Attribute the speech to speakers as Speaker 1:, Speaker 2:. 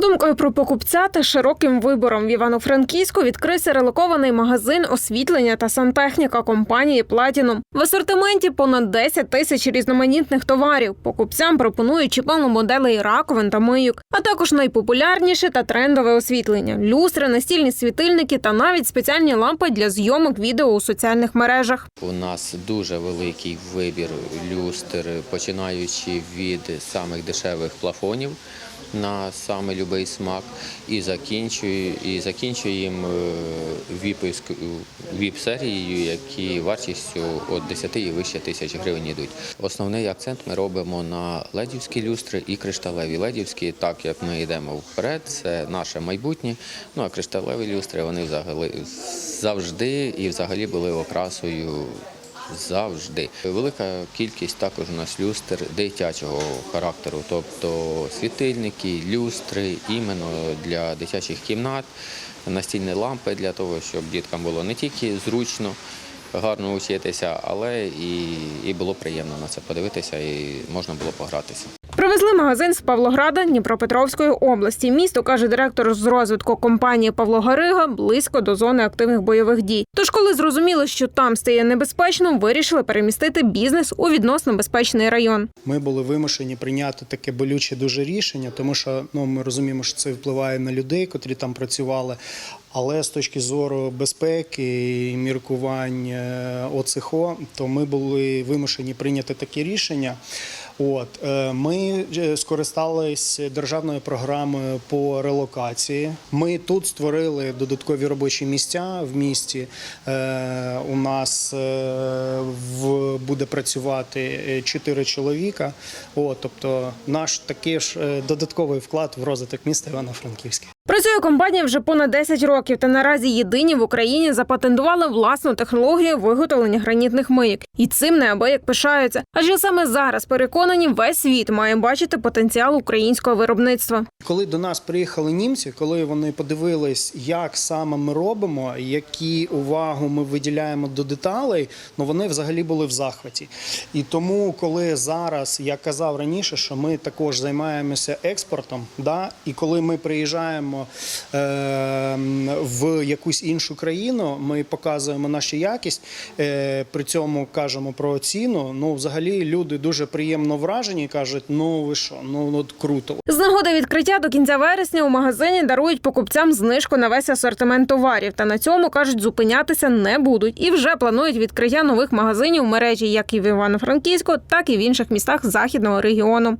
Speaker 1: думкою про покупця та широким вибором в Івано-Франківську відкрився релокований магазин освітлення та сантехніка компанії Платінум. В асортименті понад 10 тисяч різноманітних товарів. Покупцям пропонують чимало моделей раковин та мийок, а також найпопулярніше та трендове освітлення: люстри, настільні світильники та навіть спеціальні лампи для зйомок відео у соціальних мережах.
Speaker 2: У нас дуже великий вибір люстр, починаючи від самих дешевих плафонів на саме любий смак, і закінчує, і закінчуємо віп, віп-серією, які вартістю від 10 і вище тисяч гривень йдуть. Основний акцент ми робимо на ледівські люстри і кришталеві. Ледівські, так як ми йдемо вперед, це наше майбутнє. Ну а кришталеві люстри вони взагалі завжди і взагалі були окрасою завжди. Велика кількість також у нас люстр дитячого характеру, тобто світильники, люстри іменно для дитячих кімнат, настільні лампи для того, щоб діткам було не тільки зручно. Гарно вчитися, але і, і було приємно на це подивитися, і можна було погратися.
Speaker 1: Привезли магазин з Павлограда Дніпропетровської області. Місто каже директор з розвитку компанії Павло Гарига близько до зони активних бойових дій. Тож, коли зрозуміли, що там стає небезпечно, вирішили перемістити бізнес у відносно безпечний район.
Speaker 3: Ми були вимушені прийняти таке болюче дуже рішення, тому що ну ми розуміємо, що це впливає на людей, котрі там працювали. Але з точки зору безпеки і міркувань е, ОЦХО, то ми були вимушені прийняти таке рішення. От е, ми е, скористались державною програмою по релокації. Ми тут створили додаткові робочі місця в місті. У нас буде працювати чотири чоловіка. От, тобто, наш такий ж додатковий вклад в розвиток міста Івано-Франківське.
Speaker 1: Працює компанія вже понад 10 років, та наразі єдині в Україні запатентували власну технологію виготовлення гранітних мийок. І цим неабияк пишаються. Адже саме зараз переконані, весь світ має бачити потенціал українського виробництва.
Speaker 3: Коли до нас приїхали німці, коли вони подивились, як саме ми робимо, які увагу ми виділяємо до деталей, ну вони взагалі були в захваті. І тому, коли зараз я казав раніше, що ми також займаємося експортом, да, і коли ми приїжджаємо в якусь іншу країну, ми показуємо нашу якість, е, при цьому кажемо про ціну. Ну, взагалі, люди дуже приємно вражені кажуть: ну ви що, ну от круто.
Speaker 1: З нагоди відкриття до кінця вересня у магазині дарують покупцям знижку на весь асортимент товарів. Та на цьому кажуть, зупинятися не будуть і вже планують відкриття нових магазинів в мережі як і в Івано-Франківську, так і в інших містах західного регіону.